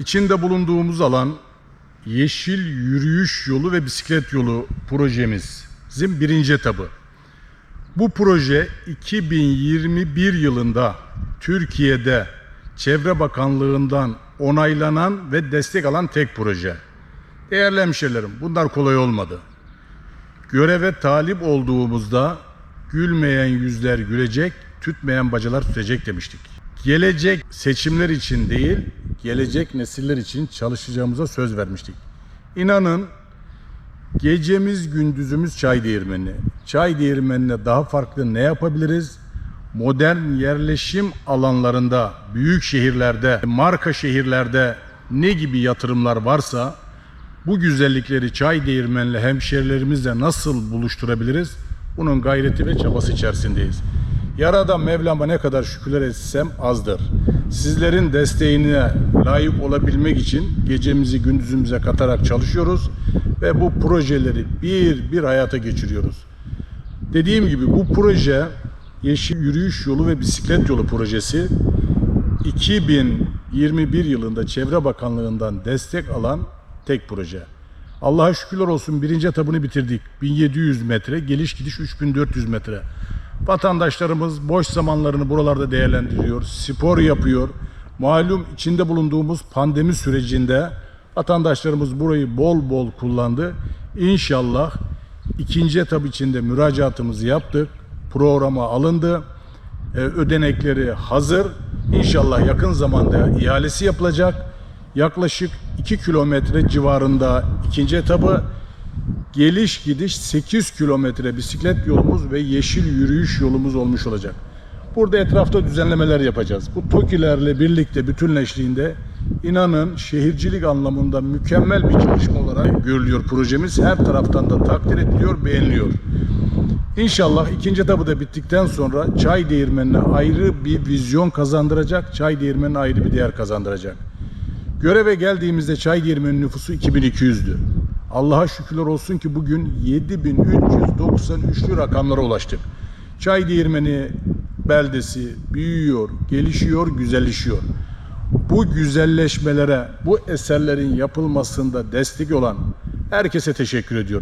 İçinde bulunduğumuz alan Yeşil Yürüyüş Yolu ve Bisiklet Yolu projemizin birinci etabı. Bu proje 2021 yılında Türkiye'de Çevre Bakanlığı'ndan onaylanan ve destek alan tek proje. Değerli hemşehrilerim bunlar kolay olmadı. Göreve talip olduğumuzda gülmeyen yüzler gülecek, tütmeyen bacalar tütecek demiştik. Gelecek seçimler için değil, gelecek nesiller için çalışacağımıza söz vermiştik. İnanın gecemiz gündüzümüz çay değirmeni. Çay değirmenine daha farklı ne yapabiliriz? Modern yerleşim alanlarında, büyük şehirlerde, marka şehirlerde ne gibi yatırımlar varsa bu güzellikleri çay değirmenle hemşerilerimizle nasıl buluşturabiliriz? Bunun gayreti ve çabası içerisindeyiz. Yaradan Mevlam'a ne kadar şükürler etsem azdır. Sizlerin desteğine layık olabilmek için gecemizi gündüzümüze katarak çalışıyoruz ve bu projeleri bir bir hayata geçiriyoruz. Dediğim gibi bu proje Yeşil Yürüyüş Yolu ve Bisiklet Yolu projesi 2021 yılında Çevre Bakanlığı'ndan destek alan tek proje. Allah'a şükürler olsun birinci etabını bitirdik. 1700 metre, geliş gidiş 3400 metre. Vatandaşlarımız boş zamanlarını buralarda değerlendiriyor, spor yapıyor. Malum içinde bulunduğumuz pandemi sürecinde vatandaşlarımız burayı bol bol kullandı. İnşallah ikinci etap içinde müracaatımızı yaptık. Programa alındı. Ee, ödenekleri hazır. İnşallah yakın zamanda ihalesi yapılacak. Yaklaşık 2 kilometre civarında ikinci etabı geliş gidiş 8 kilometre bisiklet yolumuz ve yeşil yürüyüş yolumuz olmuş olacak. Burada etrafta düzenlemeler yapacağız. Bu TOKİ'lerle birlikte bütünleştiğinde inanın şehircilik anlamında mükemmel bir çalışma olarak görülüyor projemiz. Her taraftan da takdir ediliyor, beğeniliyor. İnşallah ikinci etabı da bittikten sonra çay değirmenine ayrı bir vizyon kazandıracak, çay değirmenine ayrı bir değer kazandıracak. Göreve geldiğimizde çay değirmenin nüfusu 2200'dü. Allah'a şükürler olsun ki bugün 7393'lü rakamlara ulaştık. Çay değirmeni beldesi büyüyor, gelişiyor, güzelleşiyor. Bu güzelleşmelere, bu eserlerin yapılmasında destek olan herkese teşekkür ediyorum.